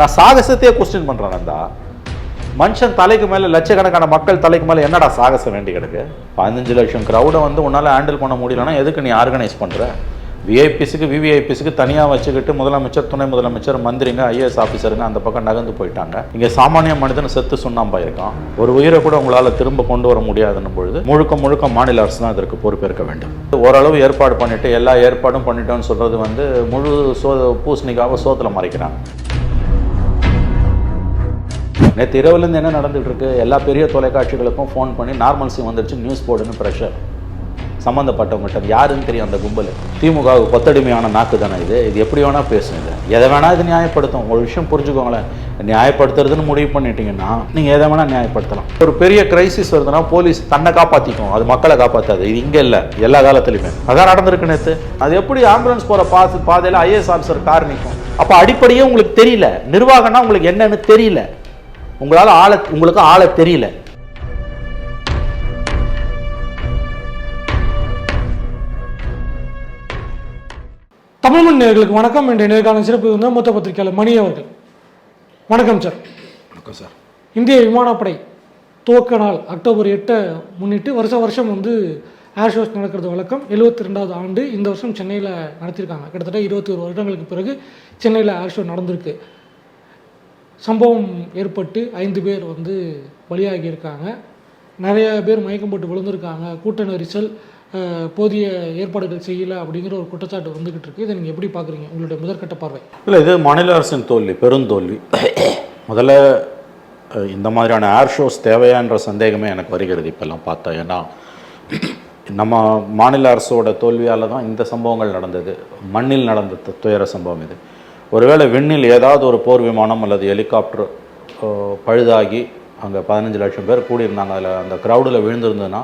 நான் சாகசத்தையே கொஸ்டின் பண்ணுறேன் நந்தா. மனுஷன் தலைக்கு மேலே லட்சக்கணக்கான மக்கள் தலைக்கு மேலே என்னடா சாகசம் வேண்டி கிடக்கு? பதினஞ்சு லட்சம் க்ரௌடை வந்து உன்னால் ஹேண்டில் பண்ண முடியலன்னா எதுக்கு நீ ஆர்கனைஸ் பண்ணுற விஐபிஸுக்கு விவிஐபிஸுக்கு தனியாக வச்சுக்கிட்டு முதலமைச்சர் துணை முதலமைச்சர் மந்திரிங்க ஐஏஎஸ் ஆஃபீஸருங்க அந்த பக்கம் நகர்ந்து போயிட்டாங்க. இங்கே சாமானிய மனிதன் செத்து சுண்ணாம்பா இருக்கான் ஒரு உயிரை கூட உங்களால் திரும்ப கொண்டு வர முடியாதுன்னு பொழுது முழுக்க முழுக்க மாநில அரசு தான் இதற்கு பொறுப்பேற்க வேண்டும். ஓரளவு ஏற்பாடு பண்ணிட்டு எல்லா ஏற்பாடும் பண்ணிட்டோம்னு சொல்கிறது வந்து முழு சோ பூசணிக்காக சோத்தில் மறைக்கிறாங்க. நேற்று இரவுலேருந்து என்ன நடந்துகிட்டு இருக்கு எல்லா பெரிய தொலைக்காட்சிகளுக்கும் ஃபோன் பண்ணி நார்மல்சி வந்துருச்சு நியூஸ் போர்டுன்னு ப்ரெஷர் சம்மந்தப்பட்டவங்கள்ட்ட யாருன்னு தெரியும் அந்த கும்பல். திமுகவுக்கு கொத்தடிமையான நாக்கு தானே இது? இது எப்படி வேணால் பேசும் இது. எதை வேணால் இது நியாயப்படுத்தும். ஒரு விஷயம் புரிஞ்சுக்கோங்களேன். நியாயப்படுத்துறதுன்னு முடிவு பண்ணிட்டீங்கன்னா நீங்கள் எதை வேணால் நியாயப்படுத்தலாம். ஒரு பெரிய கிரைசிஸ் வருதுன்னா போலீஸ் தன்னை காப்பாற்றிக்கும் அது மக்களை காப்பாற்றாது இது இங்கே இல்லை. எல்லா காலத்துலையுமே. அதான் நடந்திருக்கு நேற்று அது எப்படி ஆம்புலன்ஸ் போகிற பாத்து பாதையில் ஐஏஎஸ் ஆஃபீஸர் கார் நிற்கும் அப்போ அடிப்படையே உங்களுக்கு தெரியல. நிர்வாகம்னா உங்களுக்கு என்னன்னு தெரியல. உங்களால் ஆள உங்களுக்கு ஆள தெரியல. தமிழ்மண் நேர்களுக்கு வணக்கம். என்ற நேர்காணல் சிறப்பு வந்து மூத்த பத்திரிகையாளர் மணி அவர்கள். வணக்கம் சார் வணக்கம் சார் இந்திய விமானப்படை துவக்க நாள் அக்டோபர் எட்டை முன்னிட்டு வருஷ வருஷம் வந்து ஏர் ஷோஸ் நடக்கிறது வழக்கம். எழுபத்தி ரெண்டாவது ஆண்டு இந்த வருஷம் சென்னையில் நடத்தியிருக்காங்க கிட்டத்தட்ட இருபத்தி ஒரு வருடங்களுக்கு பிறகு சென்னையில் ஏர் ஷோ நடந்திருக்கு. சம்பவம் ஏற்பட்டு ஐந்து பேர் வந்து பலியாகியிருக்காங்க. நிறைய பேர் மயக்கம் போட்டு விழுந்திருக்காங்க. கூட்ட நெரிசல் போதிய ஏற்பாடுகள் செய்யலை அப்படிங்கிற ஒரு குற்றச்சாட்டு வந்துகிட்டு இருக்கு. இதை நீங்கள் எப்படி பார்க்குறீங்க உங்களுடைய முதற்கட்ட பார்வை. இல்லை இது மாநில அரசின் தோல்வி பெருந்தோல்வி முதல்ல இந்த மாதிரியான ஏர் ஷோஸ் தேவையான்ற சந்தேகமே எனக்கு வருகிறது இப்போல்லாம் பார்த்தா. ஏன்னா நம்ம மாநில அரசோட தோல்வியால் தான் இந்த சம்பவங்கள் நடந்தது. மண்ணில் நடந்த துயர சம்பவம் இது. ஒருவேளை விண்ணில் ஏதாவது ஒரு போர் விமானம் அல்லது ஹெலிகாப்டர் பழுதாகி அங்கே பதினஞ்சு லட்சம் பேர் கூடியிருந்தாங்க. அதில் அந்த க்ரௌடில் விழுந்திருந்ததுன்னா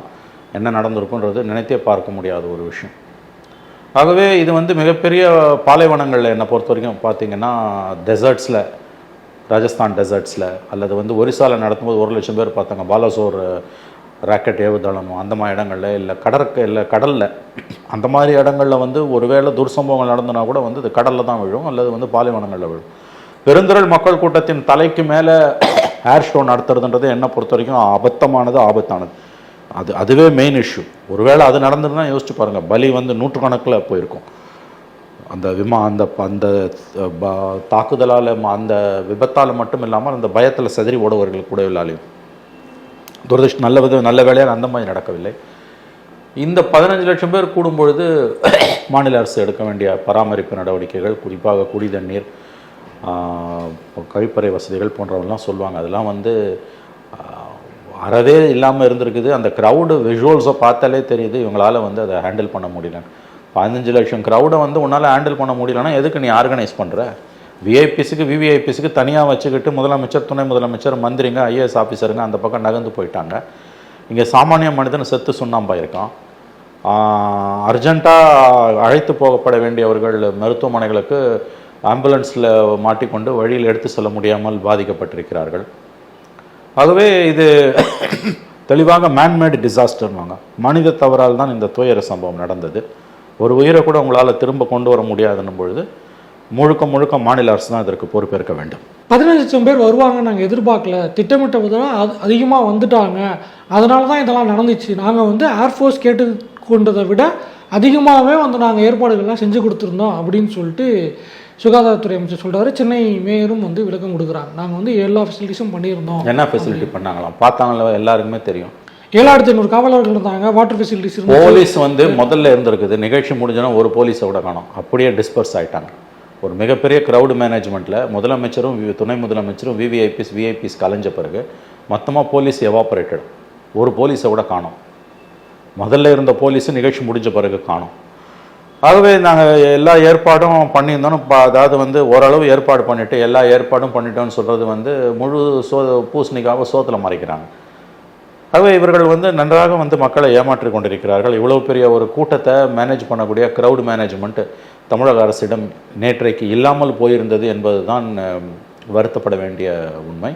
என்ன நடந்திருக்குன்றது நினைத்தே பார்க்க முடியாத ஒரு விஷயம். ஆகவே இது வந்து மிகப்பெரிய பாலைவனங்களில் என்னை பொறுத்த வரைக்கும் பார்த்தீங்கன்னா டெசர்ட்ஸில் ராஜஸ்தான் டெசர்ட்ஸில் அல்லது வந்து ஒரிசாவில் நடத்தும்போது ஒரு லட்சம் பேர் பார்த்தாங்க. பாலாசோர் ராக்கெட் ஏவுதளமோ அந்த மாதிரி இடங்களில் இல்லை கடற்க இல்லை கடலில். அந்த மாதிரி இடங்களில் வந்து ஒருவேளை துர்சம்பவங்கள் நடந்தனா கூட வந்து இது கடலில் தான் விழும் அல்லது வந்து பாலைவனங்களில் விழும். பெருந்திரள் மக்கள் கூட்டத்தின் தலைக்கு மேலே ஏர் ஷோ நடத்துறதுன்றது என்னை பொறுத்த வரைக்கும் அபத்தமானது ஆபத்தானது. அது அதுவே மெயின் இஷ்யூ ஒருவேளை அது நடந்திருந்தா யோசிச்சு பாருங்கள் பலி வந்து நூற்றுக்கணக்கில் போயிருக்கும். அந்த விமா அந்த அந்த ப- தாக்குதலால் அந்த விபத்தால் மட்டும் இல்லாமல் அந்த பயத்தில் செதறி ஓடுவர்கள் கூட இல்லாலையும் துரதிருஷ்டம் நல்ல வித நல்ல வேலையாக அந்த மாதிரி நடக்கவில்லை. இந்த பதினஞ்சு லட்சம் பேர் கூடும் பொழுது மாநில அரசு எடுக்க வேண்டிய பராமரிப்பு நடவடிக்கைகள் குறிப்பாக குடி தண்ணீர் கழிப்பறை வசதிகள் போன்றவெல்லாம் சொல்லுவாங்க. அதெல்லாம் வந்து அறவே இல்லாமல் இருந்திருக்குது. அந்த க்ரௌடு விஷுவல்ஸை பார்த்தாலே தெரியுது. இவங்களால் வந்து அதை ஹேண்டில் பண்ண முடியல பதினஞ்சு லட்சம் க்ரௌடை வந்து உன்னால் ஹேண்டில் பண்ண முடியலன்னா எதுக்கு நீ ஆர்கனைஸ் பண்ணுற விஐபிஸுக்கு விவிஐபிஸுக்கு தனியாக வச்சுக்கிட்டு முதலமைச்சர் துணை முதலமைச்சர் மந்திரிங்க ஐஏஎஸ் ஆஃபீஸருங்க அந்த பக்கம் நகர்ந்து போயிட்டாங்க. இங்கே சாமானிய மனிதன் செத்து சுண்ணாம்பா இருக்கான் அர்ஜெண்ட்டாக அழைத்து போகப்பட வேண்டியவர்கள் மருத்துவமனைகளுக்கு ஆம்புலன்ஸில் மாட்டிக்கொண்டு வழியில் எடுத்து செல்ல முடியாமல் பாதிக்கப்பட்டிருக்கிறார்கள். ஆகவே இது தெளிவாக மேன்மேடு டிசாஸ்டர்வாங்க மனித தவறால் தான் இந்த துயர சம்பவம் நடந்தது. ஒரு உயிரை கூட உங்களால் திரும்ப கொண்டு வர முடியாதுன்னும் பொழுது முழுக்க முழுக்க மாநில அரசு தான் இதற்கு பொறுப்பேற்க வேண்டும். பதினஞ்சு லட்சம் பேர் வருவாங்க நாங்கள் எதிர்பார்க்கல. திட்டமிட்ட விட அது அதிகமாக வந்துட்டாங்க. அதனால தான் இதெல்லாம் நடந்துச்சு. நாங்கள் வந்து ஏர்ஃபோர்ஸ் கேட்டு கொண்டதை விட அதிகமாகவே வந்து நாங்கள் ஏற்பாடுகள்லாம் செஞ்சு கொடுத்துருந்தோம் அப்படின்னு சொல்லிட்டு சுகாதாரத்துறை அமைச்சர் சொல்கிறாரு சென்னை மேயரும் வந்து விளக்கம் கொடுக்குறாங்க நாங்கள் வந்து எல்லா ஃபெசிலிட்டிஸும் பண்ணியிருந்தோம். என்ன ஃபெசிலிட்டி பண்ணாங்களாம்? பார்த்தாங்களா எல்லாருக்குமே தெரியும். ஏழாயிரத்தி ஐநூறு காவலர்கள் இருந்தாங்க. வாட்டர் ஃபெசிலிட்டிஸ் போலீஸ் வந்து முதல்ல இருந்திருக்குது. நிகழ்ச்சி முடிஞ்சோன்னா ஒரு போலீஸை விட காணோம். அப்படியே டிஸ்பர்ஸ் ஆயிட்டாங்க. ஒரு மிகப்பெரிய க்ரௌடு மேனேஜ்மெண்ட்டில் முதலமைச்சரும் வி- துணை முதலமைச்சரும் விவிஐபிஸ் விஐபிஸ் கலைஞ்ச பிறகு மொத்தமாக போலீஸ் எவாபரேட்டட் ஒரு போலீஸை கூட காணோம். முதல்ல இருந்த போலீஸ் நிகழ்ச்சி முடிஞ்ச பிறகு காணோம். ஆகவே நாங்கள் எல்லா ஏற்பாடும் பண்ணியிருந்தோம். இப்போ அதாவது வந்து ஓரளவு ஏற்பாடு பண்ணிவிட்டு எல்லா ஏற்பாடும் பண்ணிட்டோம்னு சொல்கிறது வந்து முழு சோ பூசணிக்காக சோத்தில் மறைக்கிறாங்க. ஆகவே இவர்கள் வந்து நன்றாக வந்து மக்களை ஏமாற்றிக் கொண்டிருக்கிறார்கள். இவ்வளோ பெரிய ஒரு கூட்டத்தை மேனேஜ் பண்ணக்கூடிய க்ரௌட் மேனேஜ்மெண்ட் தமிழக அரசிடம் நேற்றைக்கு இல்லாமல் போயிருந்தது என்பது தான் வருத்தப்பட வேண்டிய உண்மை.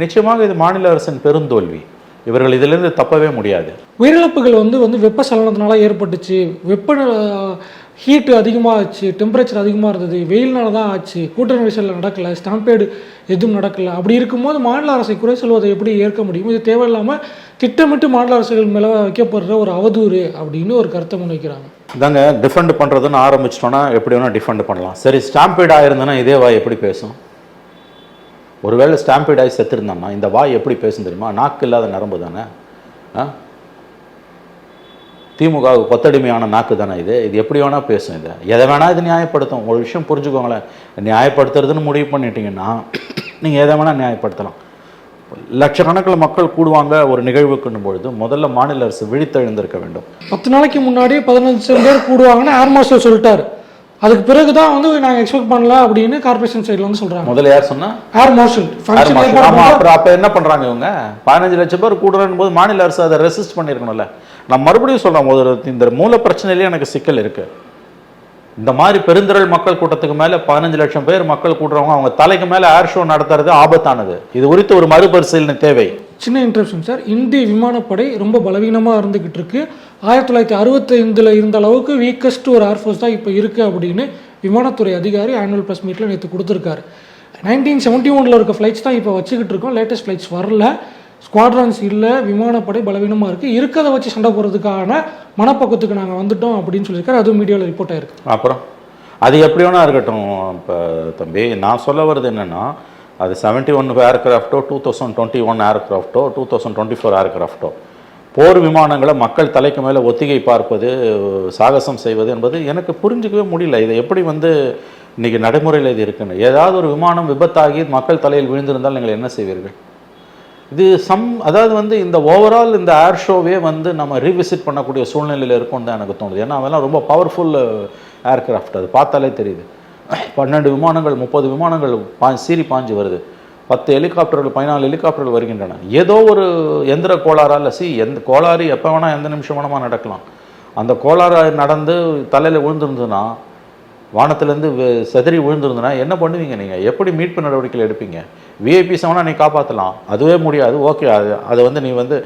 நிச்சயமாக இது மாநில அரசின் பெருந்தோல்வி. இவர்கள் இதிலிருந்து தப்பவே முடியாது. உயிரிழப்புகள் வந்து வந்து வெப்ப சலனத்தினால ஏற்பட்டுச்சு. வெப்ப ஹீட்டு அதிகமாக ஆச்சு டெம்பரேச்சர் அதிகமாக இருந்தது. வெயில்னால தான் ஆச்சு. கூட்ட நெரிசலில் நடக்கலை ஸ்டாம்பேடு எதுவும் நடக்கலை. அப்படி இருக்கும்போது மாநில அரசை குறை சொல்வதை எப்படி ஏற்க முடியும்? இது தேவையில்லாமல் திட்டமிட்டு மாநில அரசுகள் மேலே வைக்கப்படுற ஒரு அவதூறு அப்படின்னு ஒரு கருத்தை முன்வைக்கிறாங்க. இதாங்க டிஃபெண்ட் பண்ணுறதுன்னு ஆரம்பிச்சிட்டோன்னா எப்படி வேணால் டிஃபெண்ட் பண்ணலாம். சரி ஸ்டாம்பீட் ஆயிருந்தனா இதே வாய் எப்படி பேசும்? ஒருவேளை ஸ்டாம்பீட் ஆகி செத்துருந்தான்னா இந்த வாய் எப்படி பேசும் தெரியுமா? நாக்கு இல்லாத நரம்பு தானே? ஆ? திமுக கொத்தடிமையான நாக்கு தானே இது? இது எப்படி வேணால் பேசும் இதை. எதை வேணால் இது நியாயப்படுத்தும். ஒரு விஷயம் புரிஞ்சுக்கோங்களேன். நியாயப்படுத்துறதுன்னு முடிவு பண்ணிட்டீங்கன்னா நீங்கள் எதை வேணால் நியாயப்படுத்தலாம். லட்சக்கணக்கில் மக்கள் கூடுவாங்க ஒரு நிகழ்வுக்குன்னும் பொழுது முதல்ல மாநில அரசு விழித்தெழுந்திருக்க வேண்டும். பத்து நாளைக்கு முன்னாடி பதினஞ்சு பேர் கூடுவாங்கன்னு ஏர் மார்ஷல் சொல்லிட்டாரு. அதுக்கு பிறகு தான் வந்து நாங்கள் எக்ஸ்பெக்ட் பண்ணல அப்படின்னு கார்பரேஷன் சைடில் வந்து சொல்கிறாங்க முதல்ல யார் சொன்னா? Air marshal master? அப்புறம் அப்ப என்ன பண்றாங்க இவங்க? பதினஞ்சு லட்சம் பேர் கூடுறன் போது மாநில அரசு அதை ரெசிஸ்ட் பண்ணிருக்கணும்ல நான் மறுபடியும் சொல்றேன் ஒரு இந்த மூல பிரச்சனையிலேயே எனக்கு சிக்கல் இருக்கு. இந்த மாதிரி பெருந்திரள் மக்கள் கூட்டத்துக்கு மேலே பதினஞ்சு லட்சம் பேர் மக்கள் கூட்டுறவங்க அவங்க தலைக்கு மேலே ஏர் ஷோ நடத்துறது ஆபத்தானது. இது குறித்து ஒரு மறுபரிசீலனை தேவை. சின்ன இன்டரப்ஷன் சார் இந்திய விமானப்படை ரொம்ப பலவீனமாக இருந்துகிட்டு இருக்கு. ஆயிரத்தி தொள்ளாயிரத்தி அறுபத்தைந்தில் இருந்த அளவுக்கு வீக்கஸ்ட் ஒரு ஏர்ஃபோர்ஸ் தான் இப்போ இருக்குது அப்படின்னு விமானத்துறை அதிகாரி ஆனுவல் ப்ரெஸ் மீட்டில் நேற்று கொடுத்துருக்காரு. நைன்டீன் செவன்ட்டி ஒனில் இருக்க ஃப்ளைட்ஸ் தான் இப்போ வச்சுக்கிட்டு இருக்கோம். லேட்டஸ்ட் ஃப்ளைட்ஸ் வரல. ஸ்குவாட்ரான்ஸ் இல்லை விமானப்படை பலவீனமாக இருக்குது இருக்கிறத வச்சு சண்டை போகிறதுக்கான மனப்பக்கத்துக்கு நாங்கள் வந்துட்டோம் அப்படின்னு சொல்லியிருக்காரு. அதுவும் மீடியாவில் ரிப்போர்ட் ஆயிருக்கு. அப்புறம் அது எப்படி வேணா இருக்கட்டும் இப்போ தம்பி நான் சொல்ல வர்றது என்னென்னா அது செவன்ட்டி ஒன் ஏர்கிராஃப்டோ டூ தௌசண்ட் டுவெண்ட்டி ஒன் ஏர்கிராஃப்டோ டூ தௌசண்ட் டுவெண்ட்டி ஃபோர் ஏர்கிராஃப்டோ போர் விமானங்களை மக்கள் தலைக்கு மேலே ஒத்திகை பார்ப்பது சாகசம் செய்வது என்பது எனக்கு புரிஞ்சிக்கவே முடியல. இதை எப்படி வந்து இன்றைக்கி நடைமுறையில் இது இருக்குன்னு. ஏதாவது ஒரு விமானம் விபத்தாகி மக்கள் தலையில் விழுந்திருந்தால் நீங்கள் என்ன செய்வீர்கள்? இது சம் அதாவது வந்து இந்த ஓவரால் இந்த ஏர் ஷோவே வந்து நம்ம ரீவிசிட் பண்ணக்கூடிய சூழ்நிலையில் இருக்கும்னு தான் எனக்கு தோணுது. ஏன்னா அதெல்லாம் ரொம்ப பவர்ஃபுல் ஏர்கிராஃப்ட் அது. பார்த்தாலே தெரியுது. பன்னெண்டு விமானங்கள் முப்பது விமானங்கள் பா சீறி பாஞ்சு வருது. பத்து ஹெலிகாப்டர்கள் பதினாலு ஹெலிகாப்டர்கள் வருகின்றன. ஏதோ ஒரு எந்திர கோளாறால் சி எந்த கோளாறு எப்போ வேணால் எந்த நிமிஷம் வேணுமா நடக்கலாம். அந்த கோளாறு நடந்து தலையில் விழுந்துருந்துன்னா வானத்திலேருந்து செதறி விழுந்திருந்ததுன்னா என்ன பண்ணுவீங்க நீங்கள் எப்படி மீட்பு நடவடிக்கைகள் எடுப்பீங்க? விஐபி செவனா நீ காப்பாற்றலாம் அதுவே முடியாது. ஓகே அது அதை வந்து நீ வந்து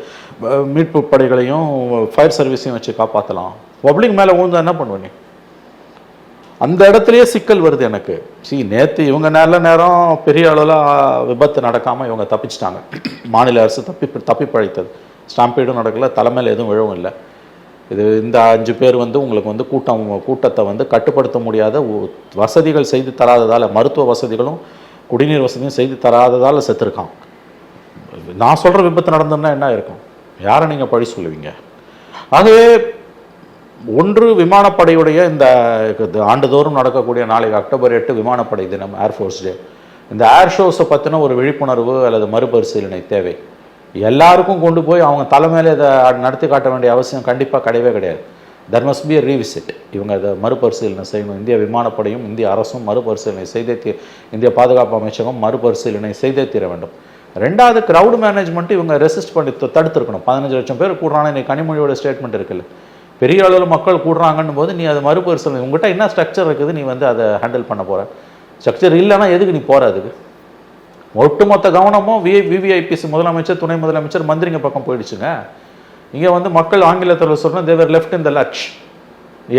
மீட்பு படைகளையும் ஃபயர் சர்வீஸையும் வச்சு காப்பாற்றலாம் பப்ளிக் மேலே விழுந்தா என்ன பண்ணுவ நீ? அந்த இடத்துலையே சிக்கல் வருது எனக்கு. சி நேற்று இவங்க நல்ல நேரம் பெரிய அளவில் விபத்து நடக்காமல் இவங்க தப்பிச்சிட்டாங்க. மாநில அரசு தப்பி தப்பி பழைத்தது ஸ்டாம்பீடும் நடக்கல. தலைமையில் எதுவும் விழவும் இல்லை. இது இந்த அஞ்சு பேர் வந்து உங்களுக்கு வந்து கூட்டம் கூட்டத்தை வந்து கட்டுப்படுத்த முடியாத வசதிகள் செய்து தராததால் மருத்துவ வசதிகளும் குடிநீர் வசதியும் செய்து தராததால் செத்துருக்கான். நான் சொல்கிற விபத்து நடந்ததுன்னா என்ன இருக்கும்? யாரை நீங்கள் பழி சொல்லுவீங்க? ஆகவே ஒன்று விமானப்படையுடைய இந்த ஆண்டுதோறும் நடக்கக்கூடிய நாளைக்கு அக்டோபர் எட்டு விமானப்படை தினம் ஏர்ஃபோர்ஸ் டே இந்த ஏர் ஷோஸை பற்றின ஒரு விழிப்புணர்வு அல்லது மறுபரிசீலனை தேவை. எல்லாருக்கும் கொண்டு போய் அவங்க தலைமையில இதை நடத்தி காட்ட வேண்டிய அவசியம் கண்டிப்பாக கிடையவே கிடையாது. தர் மஸ்ட் பி ரீவிசிட் இவங்க அதை மறுபரிசீலனை செய்யணும். இந்திய விமானப்படையும் இந்திய அரசும் மறுபரிசீலனை செய்தே தீ இந்திய பாதுகாப்பு அமைச்சகம் மறுபரிசீலனை செய்தே தீர வேண்டும். ரெண்டாவது க்ரௌடு மேனேஜ்மெண்ட் இவங்க ரெசிஸ்ட் பண்ணி தடுத்துருக்கணும். பதினஞ்சு லட்சம் பேர் கூடுறாங்க நீ கனிமொழியோட ஸ்டேட்மெண்ட் இருக்குல்ல. பெரிய அளவில் மக்கள் கூடுறாங்கன்னும் போது நீ அதை மறுபரிசீலனை உங்கள்கிட்ட என்ன ஸ்ட்ரக்சர் இருக்குது? நீ வந்து அதை ஹேண்டில் பண்ண போற. ஸ்ட்ரக்சர் இல்லைன்னா எதுக்கு நீ போகிற அதுக்கு? ஒட்டுமொத்த கவனமும் வி விவிஐபிசி முதலமைச்சர் துணை முதலமைச்சர் மந்திரிங்க பக்கம் போயிடுச்சுங்க. இங்கே வந்து மக்கள் ஆங்கிலத்தில் சொன்னால் தேவர் லெஃப்ட் இந்த லட்ச்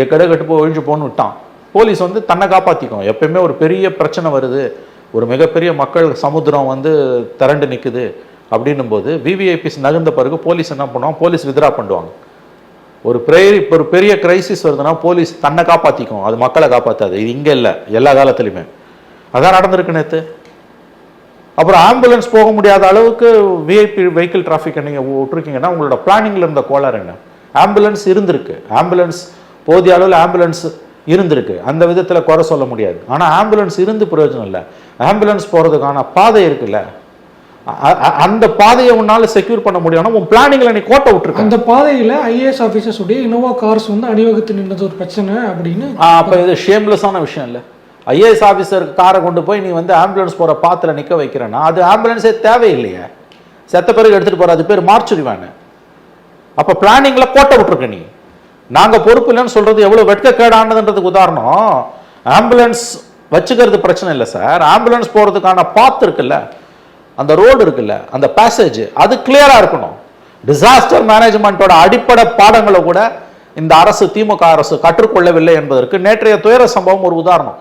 எக்கடை கட்டு போய் ஒழிஞ்சு போன்னு விட்டான். போலீஸ் வந்து தன்னை காப்பாற்றிக்கும் எப்பயுமே ஒரு பெரிய பிரச்சனை வருது. ஒரு மிகப்பெரிய மக்கள் சமுத்திரம் வந்து திரண்டு நிற்குது அப்படின்னும் போது விவிஐபிஸ் நகர்ந்த பிறகு போலீஸ் என்ன பண்ணுவாங்க? போலீஸ் வித்ரா பண்ணுவாங்க. ஒரு பெரிய இப்போ ஒரு பெரிய கிரைசிஸ் வருதுன்னா போலீஸ் தன்னை காப்பாற்றிக்கும் அது மக்களை காப்பாற்றாது இது இங்கே இல்லை. எல்லா காலத்துலையுமே. அதான் நடந்திருக்கு நேற்று அப்புறம் ஆம்புலன்ஸ் போக முடியாத அளவுக்கு விஐபி வெஹிக்கிள் டிராஃபிக்கை நீங்கள் விட்டுருக்கீங்கன்னா உங்களோட பிளானிங்கில் இருந்த கோளாறு என்ன? ஆம்புலன்ஸ் இருந்திருக்கு. ஆம்புலன்ஸ் போதிய அளவில் ஆம்புலன்ஸ் இருந்திருக்கு. அந்த விதத்தில் குறை சொல்ல முடியாது. ஆனால் ஆம்புலன்ஸ் இருந்து பிரயோஜனம் இல்லை. ஆம்புலன்ஸ் போகிறதுக்கான பாதை இருக்குல்ல. அந்த பாதையை உன்னால செக்யூர் பண்ண முடியும்னா உன் பிளானிங்கில் நீ கோட்டை விட்டுருக்க. அந்த பாதையில் ஐஏஎஸ் ஆஃபீஸர்ஸ் உடைய இனோவா கார்ஸ் வந்து அணிவகுத்து நின்றது ஒரு பிரச்சனை அப்படின்னு அப்போ இது ஷேம்லெஸ்ஸான விஷயம் இல்லை. ஐஏஎஸ் ஆஃபீஸர் காரை கொண்டு போய் நீ வந்து ஆம்புலன்ஸ் போகிற பாத்தில் நிற்க வைக்கிறேன்னா அது ஆம்புலன்ஸே தேவையில்லையே. செத்த பிறகு எடுத்துகிட்டு போகிற அது பேர் மார்ச்சுரி வேனு அப்போ பிளானிங்கில் கோட்டை விட்ருக்க நீ. நாங்கள் பொறுப்பு இல்லைன்னு சொல்கிறது எவ்வளோ வெட்கக்கேடானதுன்றதுக்கு உதாரணம். ஆம்புலன்ஸ் வச்சுக்கிறது பிரச்சனை இல்லை சார். ஆம்புலன்ஸ் போகிறதுக்கான பாத் இருக்குல்ல. அந்த ரோடு இருக்குல்ல அந்த பேசேஜ் அது கிளியராக இருக்கணும். டிசாஸ்டர் மேனேஜ்மெண்ட்டோட அடிப்படை பாடங்களை கூட இந்த அரசு திமுக அரசு கற்றுக்கொள்ளவில்லை என்பதற்கு நேற்றைய துயர சம்பவம் ஒரு உதாரணம்.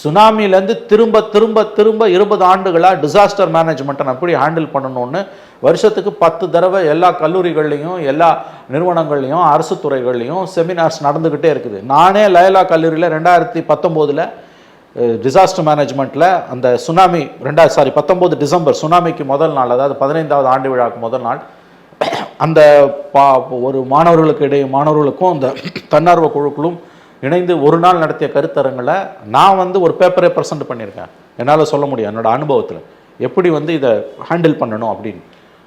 சுனாமிலேருந்து திரும்ப திரும்ப திரும்ப இருபது ஆண்டுகளாக டிசாஸ்டர் மேனேஜ்மெண்ட்டை எப்படி ஹேண்டில் பண்ணணும்னு வருஷத்துக்கு பத்து தடவை எல்லா கல்லூரிகள்லையும் எல்லா நிறுவனங்கள்லையும் அரசு துறைகள்லையும் செமினார்ஸ் நடந்துக்கிட்டே இருக்குது. நானே லயலா கல்லூரியில் ரெண்டாயிரத்தி பத்தொம்போதில் டிசாஸ்டர் மேனேஜ்மெண்ட்டில் அந்த சுனாமி ரெண்டாயிரம் சாரி பத்தொம்போது டிசம்பர் சுனாமிக்கு முதல் நாள் அதாவது பதினைந்தாவது ஆண்டு விழாக்கு முதல் நாள் அந்த பா ஒரு மாணவர்களுக்கு இடையே மாணவர்களுக்கும் அந்த தன்னார்வ குழுக்களும் இணைந்து ஒரு நாள் நடத்திய கருத்தரங்களை நான் வந்து ஒரு பேப்பரே ப்ரெசென்ட் பண்ணியிருக்கேன். என்னால் சொல்ல முடியும். என்னோட அனுபவத்தில். எப்படி வந்து இதை ஹேண்டில் பண்ணணும் அப்படின்னு.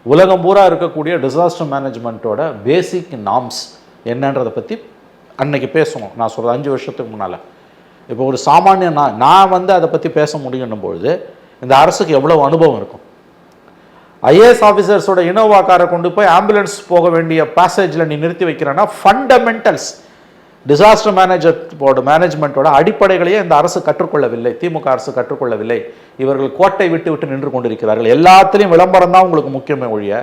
உலகம் பூரா இருக்கக்கூடிய டிசாஸ்டர் மேனேஜ்மெண்ட்டோட பேசிக் நாம்ஸ் என்னன்றதை பற்றி அன்னைக்கு பேசுவோம். நான் சொல்கிறது அஞ்சு வருஷத்துக்கு முன்னால். இப்போ ஒரு சாமானிய நான் நான் வந்து அதை பற்றி பேச முடியும்னும் பொழுது இந்த அரசுக்கு எவ்வளவு அனுபவம் இருக்கும்? ஐஏஎஸ் ஆஃபீஸர்ஸோட இனோவா காரை கொண்டு போய் ஆம்புலன்ஸ் போக வேண்டிய பேசேஜில் நீ நிறுத்தி வைக்கிறேன்னா ஃபண்டமெண்டல்ஸ் டிசாஸ்டர் மேனேஜரோட மேனேஜ்மெண்ட்டோட அடிப்படைகளையே இந்த அரசு கற்றுக்கொள்ளவில்லை. திமுக அரசு கற்றுக்கொள்ளவில்லை. இவர்கள் கோட்டை விட்டு விட்டு நின்று கொண்டிருக்கிறார்கள். எல்லாத்துலேயும் விளம்பரம் தான் உங்களுக்கு முக்கியமே ஒழிய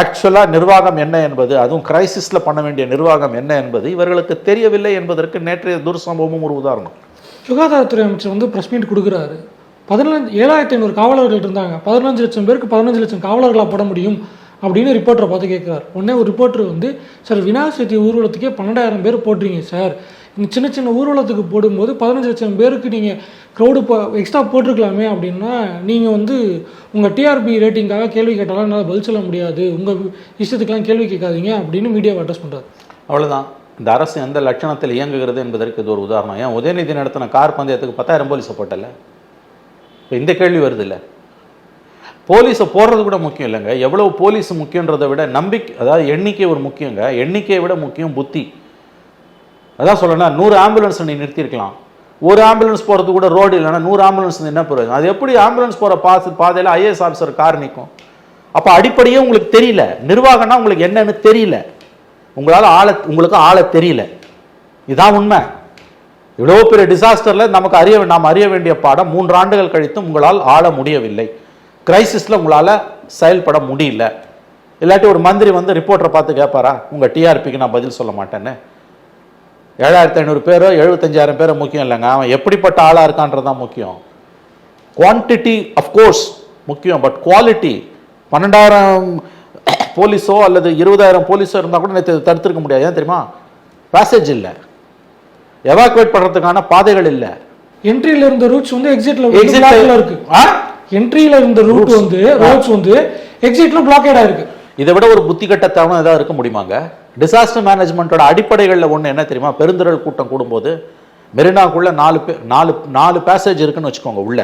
ஆக்சுவலாக நிர்வாகம் என்ன என்பது அதுவும் கிரைசிஸில் பண்ண வேண்டிய நிர்வாகம் என்ன என்பது இவர்களுக்கு தெரியவில்லை என்பதற்கு நேற்றைய துர்சம்பவமும் ஒரு உதாரணம். சுகாதாரத்துறை அமைச்சர் வந்து ப்ரெஸ் மீட் கொடுக்குறாரு. பதினஞ்சு ஏழாயிரத்தி ஐநூறு காவலர்கள் இருந்தாங்க. பதினஞ்சு லட்சம் பேருக்கு பதினஞ்சு லட்சம் காவலர்களாக போட முடியும்? அப்படின்னு ரிப்போர்ட்டரை பார்த்து கேட்குறாரு. உடனே ஒரு ரிப்போர்ட்டர் வந்து சார் விநாயகர் சதுர்த்தி ஊர்வலத்துக்கே பன்னெண்டாயிரம் பேர் போடுறீங்க சார். இந்த சின்ன சின்ன ஊர்வலத்துக்கு போடும்போது பதினஞ்சு லட்சம் பேருக்கு நீங்கள் க்ரௌடு போ எக்ஸ்ட்ரா போட்டிருக்கலாமே அப்படின்னா நீங்கள் வந்து உங்கள் டிஆர்பி ரேட்டிங்காக கேள்வி கேட்டாலும் என்னால் பதில் சொல்ல முடியாது. உங்கள் இஷ்டத்துக்கெல்லாம் கேள்வி கேட்காதீங்க அப்படின்னு மீடியாவை அட்ரஸ் பண்ணுறாரு அவ்வளோதான் இந்த அரசு எந்த லட்சணத்தில் இயங்குகிறது என்பதற்கு இது ஒரு உதாரணம். ஏன் உதயநிதி நடத்தின கார் பந்தயத்துக்கு பத்தாயிரம் போலீஸை போட்டல இப்போ இந்த கேள்வி வருது இல்லை போலீஸை போடுறது கூட முக்கியம் இல்லைங்க. எவ்வளவு போலீஸ் முக்கியன்றதை விட நம்பிக்கை அதாவது எண்ணிக்கை ஒரு முக்கியங்க. எண்ணிக்கையை விட முக்கியம் புத்தி. அதான் சொல்லணும்னா நூறு ஆம்புலன்ஸ் நீ நிறுத்தியிருக்கலாம். ஒரு ஆம்புலன்ஸ் போகிறது கூட ரோடு இல்லைன்னா நூறு ஆம்புலன்ஸ் என்ன போகிறது அது எப்படி ஆம்புலன்ஸ் போகிற பாசு பாதையில் ஐஏஎஸ் ஆஃபீஸர் கார் நிற்கும்? அப்போ அடிப்படையே உங்களுக்கு தெரியல. நிர்வாகம்னா உங்களுக்கு என்னன்னு தெரியல. உங்களால் ஆள உங்களுக்கு ஆள தெரியல. இதுதான் உண்மை. இவ்வளோ பெரிய டிசாஸ்டரில் நமக்கு அறிய நாம் அறிய வேண்டிய பாடம் மூன்று ஆண்டுகள் கழித்தும் உங்களால் ஆள முடியவில்லை. கிரைசிஸில் உங்களால் செயல்பட முடியல. இல்லாட்டி ஒரு மந்திரி வந்து ரிப்போர்ட்டரை பார்த்து கேட்பாரா உங்கள் டிஆர்பிக்கு நான் பதில் சொல்ல மாட்டேன்னு. ஏழாயிரத்தி ஐநூறு பேரோ எழுபத்தஞ்சாயிரம் பேரோ முக்கியம் இல்லைங்க. அவன் எப்படிப்பட்ட ஆளாக இருக்கான்றது தான் முக்கியம். குவான்டிட்டி அஃப்கோர்ஸ் முக்கியம். பட் குவாலிட்டி பன்னெண்டாயிரம் போலீஸோ அல்லது இருபதாயிரம் போலீஸோ இருந்தால் கூட நேற்று தடுத்திருக்க முடியாது. ஏன் தெரியுமா? பேசேஜ் இல்லை. எவாக்குவேட் பண்ணுறதுக்கான பாதைகள் இல்லை. என்ட்ரியில் இருந்த ரூட்ஸ் வந்து எக்ஸிட்ல Exit- எக்ஸிட்ல இருக்கு? என்ட்ரியில் இருந்த ரூட் வந்து ரோட்ஸ் வந்து எக்ஸிட்ல பிளாக்கேட் ஆயிருக்கு. இதை விட ஒரு புத்தி கட்டத்தனம் ஏதாவது இருக்க முடியுமாங்க? டிசாஸ்டர் மேனேஜ்மெண்ட்டோட அடிப்படைகளில் ஒன்று என்ன தெரியுமா? பெருந்திரள் கூட்டம் கூடும்போது மெரினாக்குள்ள நாலு பே நாலு நாலு பேசேஜ் இருக்குன்னு வச்சுக்கோங்க உள்ள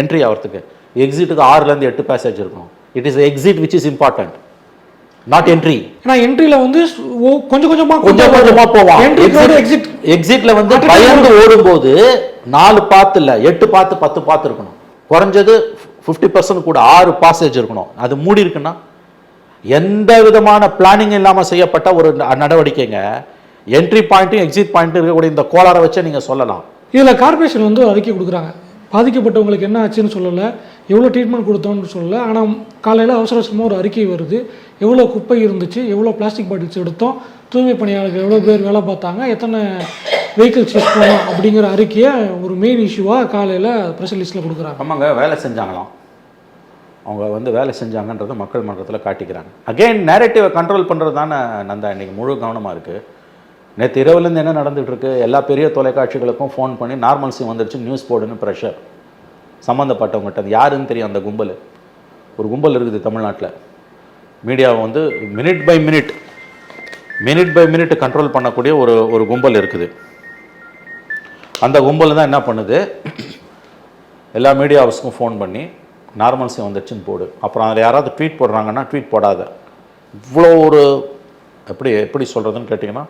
என்ட்ரி ஆகிறதுக்கு எக்ஸிட்டுக்கு ஆறுலேருந்து எட்டு பேசேஜ் இருக்கணும். It is exit which is important not entry ஏன்னா என்ட்ரியில வந்து கொஞ்சம் கொஞ்சமா கொஞ்சம் கொஞ்சமா போவான் என்ட்ரி எக்ஸிட் எக்ஸிட்ல வந்து பயந்து ஓடும்போது நாலு பாத்து இல்ல எட்டு பாத்து பத்து பாத்து இருக்கணும். குறைஞ்சது ஃபிஃப்டி பர்சன்ட் கூட ஆறு பாசேஜ் இருக்கணும். அது மூடி இருக்குன்னா எந்த விதமான பிளானிங் இல்லாம செய்யப்பட்ட ஒரு நடவடிக்கைங்க. என்ட்ரி பாயிண்ட்டும் எக்ஸிட் பாயிண்ட்டும் இருக்கக்கூடிய இந்த கோளாறை வச்சே நீங்க சொல்லலாம். இதுல கார்பரேஷன் வந்து அறிக்கை கொடுக்குறாங்க. பாதிக்கப்பட்டவங்களுக்கு என்ன ஆச்சுன்னு சொல்லல. எவ்வளோ ட்ரீட்மெண்ட் கொடுத்தோம்னு சொல்லல. ஆனால் காலையில் அவசர அவசரமாக ஒரு அறிக்கை வருது. எவ்வளோ குப்பை இருந்துச்சு எவ்வளோ பிளாஸ்டிக் பாட்டில்ஸ் எடுத்தோம் தூய்மை பணியாளர்கள் எவ்வளோ பேர் வேலை பார்த்தாங்க எத்தனை வெஹிக்கிள்ஸ் யூஸ் பண்ணோம் அப்படிங்கிற அறிக்கையை ஒரு மெயின் இஷ்யூவாக காலையில் ப்ரெஸ் ரிலீஸில் கொடுக்குறாங்க. ஆமாங்க வேலை செஞ்சாங்களாம். அவங்க வந்து வேலை செஞ்சாங்கன்றத மக்கள் மன்றத்தில் காட்டிக்கிறாங்க. அகைன் நேரட்டிவை கண்ட்ரோல் பண்ணுறது தானே நந்தா இன்றைக்கி முழு கவனமாக இருக்குது நேற்று இரவுலேருந்து என்ன நடந்துகிட்ருக்கு? எல்லா பெரிய தொலைக்காட்சிகளுக்கும் ஃபோன் பண்ணி நார்மல்சி வந்துருச்சு நியூஸ் போடுன்னு ப்ரெஷர் சம்மந்தப்பட்டவங்ககிட்ட யாருன்னு தெரியும் அந்த கும்பல்? ஒரு கும்பல் இருக்குது தமிழ்நாட்டில். மீடியாவை வந்து minute by minute minute by minute control பண்ணக்கூடிய ஒரு ஒரு கும்பல் இருக்குது. அந்த கும்பல் தான் என்ன பண்ணுது? எல்லா மீடியா ஹவுஸ்க்கும் ஃபோன் பண்ணி நார்மல்சி வந்துடுச்சுன்னு போடு. அப்புறம் அதில் யாராவது ட்வீட் போடுறாங்கன்னா ட்வீட் போடாத. இவ்வளோ ஒரு எப்படி எப்படி சொல்கிறதுன்னு கேட்டிங்கன்னா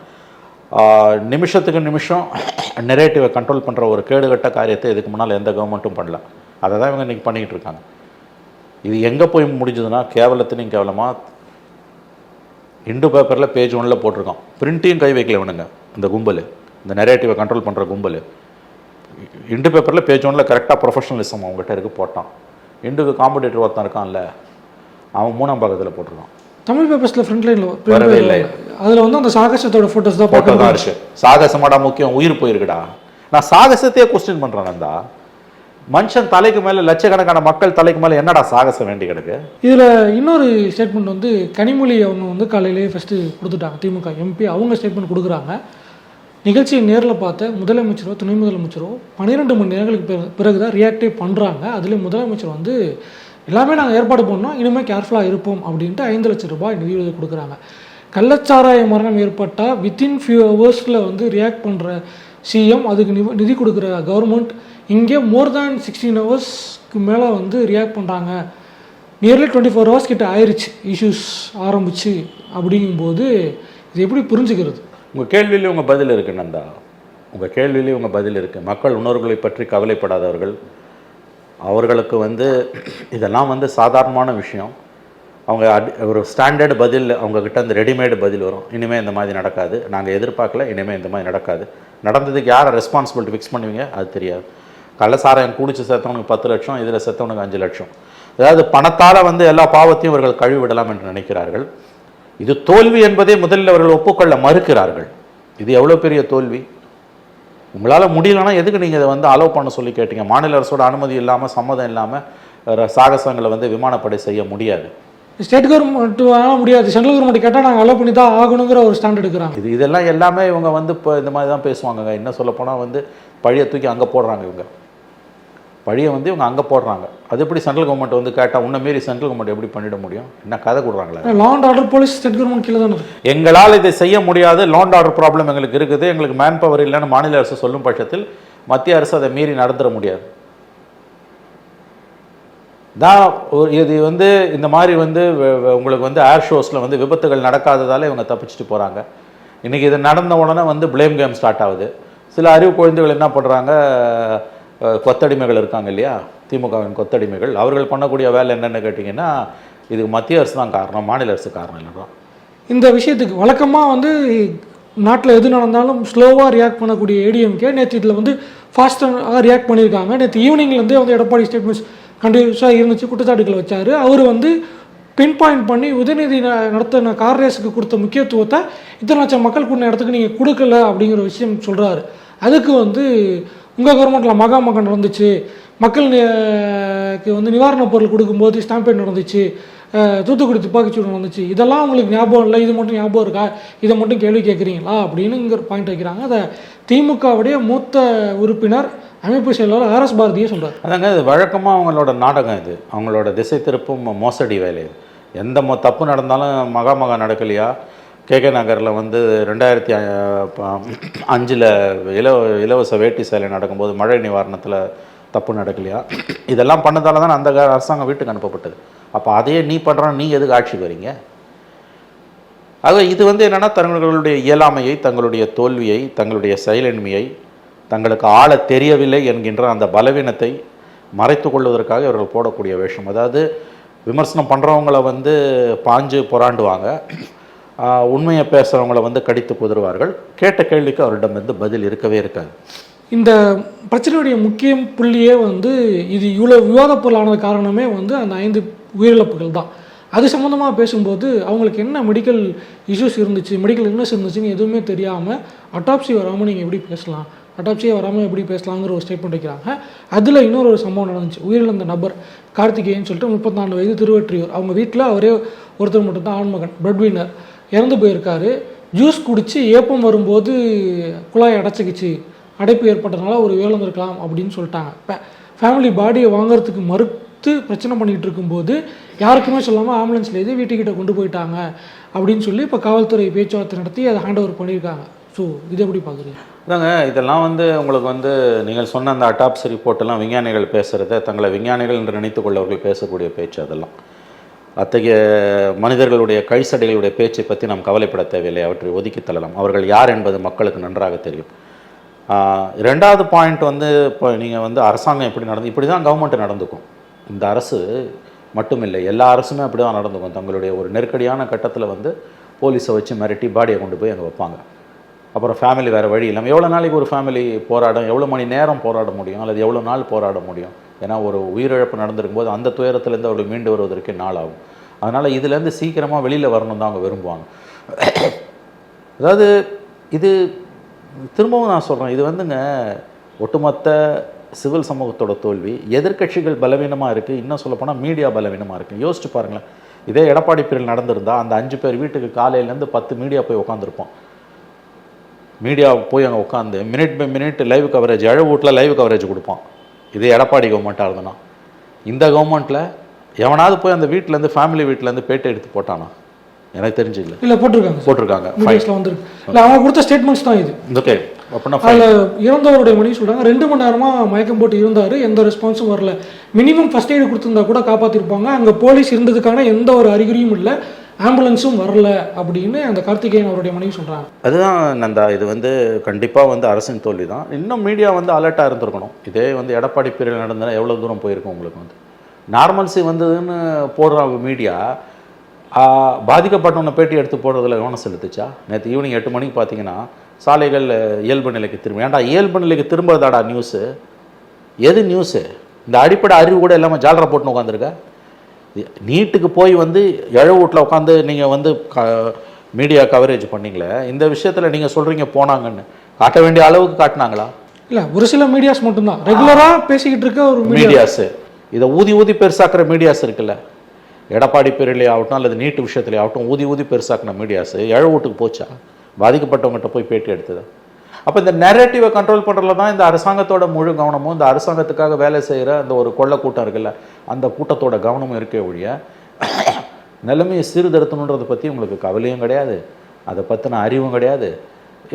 நிமிஷத்துக்கு நிமிஷம் நெரேட்டிவை கண்ட்ரோல் பண்ணுற ஒரு கேடுகட்ட காரியத்தை இதுக்கு முன்னால் எந்த கவர்மெண்ட்டும் பண்ணல. அதை தான் இவங்க இன்றைக்கி பண்ணிக்கிட்டு இருக்காங்க. இது எங்கே போய் முடிஞ்சதுன்னா கேவலத்திலையும் கேவலமாக இண்டு பேப்பரில் பேஜ் ஒன்றில் போட்டிருக்கோம் பிரிண்ட்டையும் கை வைக்கல இவனுங்க இந்த கும்பல். இந்த நெரேட்டிவை கண்ட்ரோல் பண்ணுற கும்பல். இண்டு பேப்பரில் பேஜ் ஒன்றில் கரெக்டாக ப்ரொஃபஷனலிசம் அவங்ககிட்ட இருக்குது போட்டான். இண்டுக்கு காம்படிட்டர் ஒருத்தன் இருக்கான்ல அவன் மூணாம் பாகத்தில் போட்டிருக்கான். தமிழ் பேப்பர்ஸில் ஃப்ரண்ட் லைனில் வரவே இல்லை. அதில் வந்து அந்த சாகசத்தோட ஃபோட்டோஸ் தான் போட்டோ பார்க்க தான் இருக்கு. சாகசமாடா முக்கியம் உயிர் போயிருக்குடா. நான் சாகசத்தையே கொஸ்டின் நந்தா. மனுஷன் தலைக்கு மேல லட்சக்கணக்கான மக்கள் தலைக்கு மேல என்னடா சாகசம் வேண்டி கிடக்கு? இதில் இன்னொரு ஸ்டேட்மெண்ட் வந்து கனிமொழி அவங்க வந்து காலையிலேயே ஃபஸ்ட்டு கொடுத்துட்டாங்க திமுக எம்பி அவங்க ஸ்டேட்மெண்ட் கொடுக்குறாங்க. நிகழ்ச்சியை நேரில் பார்த்த முதலமைச்சரோ துணை முதலமைச்சரோ பன்னிரெண்டு மணி நேரங்களுக்கு பிறகு பிறகு தான் ரியாக்டே பண்ணுறாங்க அதில் முதலமைச்சர் வந்து எல்லாமே நாங்கள் ஏற்பாடு பண்ணோம் இனிமேல் கேர்ஃபுல்லாக இருப்போம் அப்படின்ட்டு ஐந்து லட்சம் ரூபாய் நிதியுதவி கொடுக்குறாங்க. கள்ளச்சாராய மரணம் ஏற்பட்டால் வித்தின் ஃபியூ ஹவர்ஸில் வந்து ரியாக்ட் பண்ணுற சிஎம் அதுக்கு நிவ- நிதி கொடுக்குற கவர்மெண்ட் இங்கே மோர் தேன் சிக்ஸ்டீன் ஹவர்ஸ்க்கு மேலே வந்து ரியாக்ட் பண்ணுறாங்க நியர்லி டுவெண்ட்டி ஃபோர் ஹவர்ஸ் கிட்ட ஆயிடுச்சு இஷ்யூஸ் ஆரம்பிச்சு அப்படிங்கும்போது இது எப்படி புரிஞ்சுக்கிறது? உங்கள் கேள்வியிலே உங்கள் பதில் இருக்கு நந்தா. உங்கள் கேள்வியிலே உங்கள் பதில் இருக்குது மக்கள் உணர்வுகளை பற்றி கவலைப்படாதவர்கள் அவர்களுக்கு வந்து இதெல்லாம் வந்து சாதாரணமான விஷயம். அவங்க அட் ஒரு ஸ்டாண்டர்டு பதில் அவங்கக்கிட்ட அந்த இந்த ரெடிமேடு பதில் வரும். இனிமேல் இந்த மாதிரி நடக்காது. நாங்கள் எதிர்பார்க்கல இனிமேல் இந்த மாதிரி நடக்காது. நடந்ததுக்கு யாரை ரெஸ்பான்சிபிலிட்டி ஃபிக்ஸ் பண்ணுவீங்க? அது தெரியாது. கள்ளசாராயம் குடிச்சு செத்தவனுக்கு பத்து லட்சம் இதில் செத்தவனுக்கு அஞ்சு லட்சம். அதாவது பணத்தால் வந்து எல்லா பாவத்தையும் இவர்கள் கழுவி விடலாம் என்று நினைக்கிறார்கள். இது தோல்வி என்பதை முதலில் அவர்கள் ஒப்புக்கொள்ள மறுக்கிறார்கள். இது எவ்வளோ பெரிய தோல்வி? உங்களால் முடியலன்னா எதுக்கு நீங்கள் இதை வந்து அலோவ் பண்ண சொல்லி கேட்டீங்க? மாநில அரசோட அனுமதி இல்லாமல் சம்மதம் இல்லாமல் சாகசங்களை வந்து விமானப்படை செய்ய முடியாது. ஸ்டேட் கவர்மெண்ட் முடியாது. சென்ட்ரல் கவர்மெண்ட் கேட்டால் நாங்கள் அலோவ் பண்ணி தான் ஆகணுங்கிற ஒரு ஸ்டாண்ட் எடுக்கிறாங்க. இது இதெல்லாம் எல்லாமே இவங்க வந்து இப்போ இந்த மாதிரி தான் பேசுவாங்கங்க. இன்னும் சொல்லப்போனால் வந்து பழிய தூக்கி அங்கே போடுறாங்க இவங்க. பழியை வந்து இவங்க அங்கே போடுறாங்க. அது எப்படி சென்ட்ரல் கவர்மெண்ட் வந்து கேட்டால் உன்ன மீறி சென்ட்ரல் கவர்மெண்ட் எப்படி பண்ணிட முடியும்? என்ன கதை கொடுறாங்களா law and order police state government கீழே தானே எங்களால் இதை செய்ய முடியாது. லாண்ட் ஆர்டர் ப்ராப்ளம் எங்களுக்கு இருக்குது. எங்களுக்கு மேன் பவர் இல்லைன்னு மாநில அரசு சொல்லும் பட்சத்தில் மத்திய அரசு அதை மீறி நடந்துட முடியாது. தான் இது வந்து இந்த மாதிரி வந்து உங்களுக்கு வந்து ஏர் ஷோஸில் வந்து விபத்துகள் நடக்காததால இவங்க தப்பிச்சுட்டு போகிறாங்க இன்றைக்கி இது நடந்த உடனே வந்து ப்ளேம் கேம் ஸ்டார்ட் ஆகுது. சில அறிவு குழந்தைகள் என்ன பண்ணுறாங்க கொத்தடிமைகள் இருக்காங்க இல்லையா? திமுகவின் கொத்தடிமைகள். அவர்கள் பண்ணக்கூடிய வேலை என்னென்னு கேட்டிங்கன்னா இதுக்கு மத்திய அரசு தான் காரணம் மாநில அரசு காரணம் இல்லைதான் இந்த விஷயத்துக்கு வழக்கமாக வந்து நாட்டில் எது நடந்தாலும் ஸ்லோவாக ரியாக்ட் பண்ணக்கூடிய ஏடிஎம்கே நேற்று இதில் வந்து ஃபாஸ்ட்டாக ரியாக்ட் பண்ணியிருக்காங்க. நேற்று ஈவினிங்லேருந்தே வந்து எடப்பாடி ஸ்டேட்மெண்ட்ஸ் கண்டினியூஸாக இருந்துச்சு குற்றச்சாட்டுகள் வச்சார். அவர் வந்து பின் பாயிண்ட் பண்ணி உதயநிதி நடத்தின கார் ரேஸுக்கு கொடுத்த முக்கியத்துவத்தை இத்தனை லட்சம் மக்கள் கூடின இடத்துக்கு நீங்கள் கொடுக்கல அப்படிங்கிற விஷயம் சொல்கிறாரு அதுக்கு வந்து உங்கள் கவர்மெண்ட்டில் மகா மகன் நடந்துச்சு. மக்கள் வந்து நிவாரணப் பொருள் கொடுக்கும்போது ஸ்டாம்பேட் நடந்துச்சு. தூத்துக்குடி துப்பாக்கிச்சூடு நடந்துச்சு. இதெல்லாம் உங்களுக்கு ஞாபகம் இல்லை? இது மட்டும் ஞாபகம் இருக்கா? இதை மட்டும் கேள்வி கேட்குறீங்களா? அப்படின்னுங்கிற பாயிண்ட் வைக்கிறாங்க. அதை திமுகவுடைய மூத்த உறுப்பினர் அமைப்பு செயலாளர் ஆர்எஸ் பாரதியே சொல்கிறார் அதாங்க இது வழக்கமாக அவங்களோட நாடகம் இது. அவங்களோட திசை திருப்பும் மோசடி வேலை இது. எந்த மொ தப்பு நடந்தாலும் மகா மகா நடக்கலையா? கேகே நகரில் வந்து ரெண்டாயிரத்தி அஞ்சில் இலவ இலவச வேட்டி சேலை நடக்கும்போது மழை நிவாரணத்தில் தப்பு நடக்கலையா? இதெல்லாம் பண்ணதால தான் அந்த க- அரசாங்கம் வீட்டுக்கு அனுப்பப்பட்டது. அப்போ அதையே நீ பண்ணுறான் நீ எதுக்கு ஆட்சிக்கு வரீங்க ஆக இது வந்து என்னென்னா தங்களுடைய இயலாமையை தங்களுடைய தோல்வியை தங்களுடைய செயலின்மையை தங்களுக்கு ஆள தெரியவில்லை என்கின்ற அந்த பலவீனத்தை மறைத்து கொள்வதற்காக இவர்கள் போடக்கூடிய வேஷம். அதாவது விமர்சனம் பண்ணுறவங்கள வந்து பாஞ்சு புறாண்டுவாங்க. உண்மையை பேசுகிறவங்கள வந்து கடித்து குதறுவார்கள். கேட்ட கேள்விக்கு அவரிடம் வந்து பதில் இருக்கவே இருக்காது. இந்த பிரச்சனையுடைய முக்கிய புள்ளியே வந்து இது இவ்வளோ விவாதப் பொருளானது காரணமே வந்து அந்த ஐந்து உயிரிழப்புகள் தான். அது சம்மந்தமாக பேசும்போது அவங்களுக்கு என்ன மெடிக்கல் இஷ்யூஸ் இருந்துச்சு மெடிக்கல் இல்னஸ் இருந்துச்சுன்னு எதுவுமே தெரியாமல் அட்டாப்சி வராமல் நீங்கள் எப்படி பேசலாம் அட்டாப்சியே வராமல் எப்படி பேசலாங்கிற ஒரு ஸ்டேட்மெண்ட் வைக்கிறாங்க. அதில் இன்னொரு ஒரு சம்பவம் நடந்துச்சு. உயிரிழந்த நபர் கார்த்திகேயன் சொல்லிட்டு முப்பத்தாண்டு வயது திருவற்றியூர். அவங்க வீட்டில் அவரே ஒருத்தர் மட்டும்தான் ஆண்மகன் பிரெட் இறந்து போயிருக்காரு. ஜூஸ் குடித்து ஏப்பம் வரும்போது குழாய் அடைச்சிக்கிச்சு. அடைப்பு ஏற்பட்டதுனால ஒரு வேலந்திருக்கலாம் அப்படின்னு சொல்லிட்டாங்க. ஃபேமிலி பாடியை வாங்குறதுக்கு மறுத்து பிரச்சனை பண்ணிகிட்டு இருக்கும்போது யாருக்குமே சொல்லாமல் ஆம்புலன்ஸில் வீட்டுக்கிட்ட கொண்டு போயிட்டாங்க அப்படின்னு சொல்லி இப்போ காவல்துறை பேச்சுவார்த்தை நடத்தி அதை ஹேண்ட் ஓவர் பண்ணியிருக்காங்க. ஸோ இது எப்படி பார்க்குறீங்க அதாங்க இதெல்லாம் வந்து உங்களுக்கு வந்து நீங்கள் சொன்ன அந்த அட்டாப்ஸ் ரிப்போர்ட்டெல்லாம் விஞ்ஞானிகள் பேசுகிறத தங்களை விஞ்ஞானிகள் என்று நினைத்து கொள்ளவர்கள் பேசக்கூடிய பேச்சு அதெல்லாம். அத்தகைய மனிதர்களுடைய கைசடைகளுடைய பேச்சை பற்றி நாம் கவலைப்பட தேவையில்லை. அவற்றை ஒதுக்கி தள்ளலாம். அவர்கள் யார் என்பது மக்களுக்கு நன்றாக தெரியும். ரெண்டாவது பாயிண்ட் வந்து இப்போ நீங்கள் வந்து அரசாங்கம் எப்படி நடந்து இப்படி தான் கவர்மெண்ட் நடந்துக்கும். இந்த அரசு மட்டுமில்லை. எல்லா அரசுமே அப்படி தான் நடந்துக்கும். தங்களுடைய ஒரு நெருக்கடியான கட்டத்தில் வந்து போலீஸை வச்சு மிரட்டி பாடியை கொண்டு போய் அங்கே வைப்பாங்க. அப்புறம் ஃபேமிலி வேறு வழி இல்லாமல் எவ்வளோ நாளைக்கு ஒரு ஃபேமிலி போராடும்? எவ்வளோ மணி நேரம் போராட முடியும்? அல்லது எவ்வளோ நாள் போராட முடியும்? ஏன்னா ஒரு உயிரிழப்பு நடந்திருக்கும் போது அந்த துயரத்துலேருந்து அவர்கள் மீண்டு வருவதற்கு நாள் ஆகும் அதனால் இதுலேருந்து சீக்கிரமாக வெளியில் வரணும் தான் அவங்க விரும்புவாங்க. அதாவது இது திரும்பவும் நான் சொல்கிறேன் இது வந்துங்க ஒட்டுமொத்த சிவில் சமூகத்தோட தோல்வி எதிர்க்கட்சிகள் பலவீனமாக இருக்குது இன்னும் சொல்லப்போனால் மீடியா பலவீனமாக இருக்குது யோசிச்சு பாருங்களேன் இதே எடப்பாடி பிரிவில் நடந்திருந்தால் அந்த அஞ்சு பேர் வீட்டுக்கு காலையிலேருந்து பத்து மீடியா போய் உட்காந்துருப்போம் மீடியா போய் அங்கே உட்காந்து minute by minute live coverage எழ வீட்டில் லைவ் கவரேஜ் கொடுப்பான் இதே எடப்பாடி கவர்மெண்ட்டாக இருந்தனா? இந்த கவர்மெண்ட்டில் எவனாவது போய் அந்த வீட்டிலேருந்து ஃபேமிலி வீட்டிலேருந்து பேட்டை எடுத்து போட்டானா? எனக்கு தெரிஞ்சு இல்லை இல்லை போட்டிருக்காங்க. போட்டிருக்காங்க மீடியாஸில் வந்திருக்கு. இல்லை அவங்க கொடுத்த ஸ்டேட்மெண்ட்ஸ் தான் இது. ஓகே அப்படின்னா அதில் இறந்தவருடைய மனைவி சொல்றாங்க ரெண்டு மணி நேரமா மயக்கம் போட்டு இருந்தார் எந்த ரெஸ்பான்ஸும் வரல. மினிமம் ஃபர்ஸ்ட் எய்டு கொடுத்திருந்தா கூட காப்பாற்றிருப்பாங்க அங்கே போலீஸ் இருந்ததுக்கான எந்த ஒரு அறிகுறியும் இல்லை. ஆம்புலன்ஸும் வரல அப்படின்னு அந்த கார்த்திகேயன் அவருடைய மனைவி சொல்கிறாங்க அதுதான் நந்தா இது வந்து கண்டிப்பாக வந்து அரசின் தோல்வி தான் இன்னும் மீடியா வந்து அலர்ட்டாக இருந்திருக்கணும். இதே வந்து எடப்பாடி பீரியட் நடந்தால் எவ்வளோ தூரம் போயிருக்கும் உங்களுக்கு வந்து? நார்மல்ஸி வந்ததுன்னு போடுற மீடியா பாதிக்கப்பட்டவனை பேட்டி எடுத்து போடுறதுல கவனம் செலுத்துச்சா? நேற்று ஈவினிங் எட்டு மணிக்கு பார்த்தீங்கன்னா சாலைகள் இயல்பு நிலைக்கு திரும்ப ஏன்டா இயல்பு நிலைக்கு திரும்புறதாடா நியூஸு எது நியூஸு இந்த அடிப்படை அறிவு கூட இல்லாமல் ஜாலரை போட்டுன்னு உட்காந்துருக்க நீட்டுக்கு போய் வந்து எழ வீட்டில் உட்காந்து நீங்கள் வந்து க மீடியா கவரேஜ் பண்ணீங்களே இந்த விஷயத்தில் நீங்கள் சொல்கிறீங்க போனாங்கன்னு. காட்ட வேண்டிய அளவுக்கு காட்டினாங்களா? இல்லை ஒரு சில மீடியாஸ் மட்டும்தான். ரெகுலரா பேசிக்கிட்டு இருக்க ஒரு மீடியா மீடியாஸு இதை ஊதி ஊதி பெருசாக்குற மீடியாஸ் இருக்குல்ல. எடப்பாடி பேரிலே ஆகட்டும் அல்லது நீட்டு விஷயத்துலேயே ஆகட்டும் ஊதி ஊதி பெருசாக்குன மீடியாஸு எழ வீட்டுக்கு போச்சா? பாதிக்கப்பட்டவங்ககிட்ட போய் பேட்டி எடுத்ததா? அப்போ இந்த நெரேட்டிவை கண்ட்ரோல் பண்ணுறதுல தான் இந்த அரசாங்கத்தோட முழு கவனமும் இந்த அரசாங்கத்துக்காக வேலை செய்கிற அந்த ஒரு கொள்ள கூட்டம் இருக்குல்ல அந்த கூட்டத்தோட கவனமும் இருக்கே ஒழிய நிலைமையை சீர்திருத்தணுன்றதை பற்றி உங்களுக்கு கவலையும் கிடையாது. அதை பற்றின அறிவும் கிடையாது.